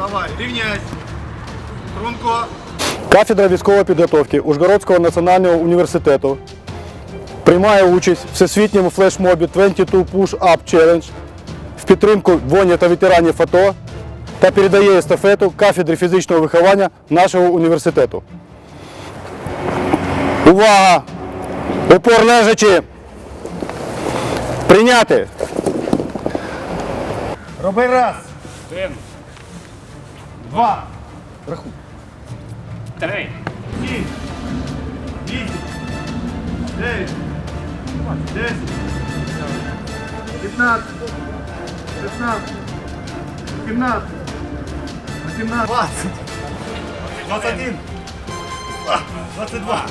Вставай, рівняйся. Трунко. Кафедра військової підготовки Ужгородського національного університету приймає участь в всесвітньому флешмобі 22 Push Up Challenge в підтримку воїнів та ветеранів АТО та передає естафету кафедрі фізичного виховання нашого університету. Увага! Упор лежачи! Прийняти! Роби раз. Один, Два. три, Сім. Вісім. Дев'ять. Десять. П'ятнадцять. Шістнадцять. Сімнадцять. Вісімнадцять. Двадцять. Двадцять один. Двадцять два.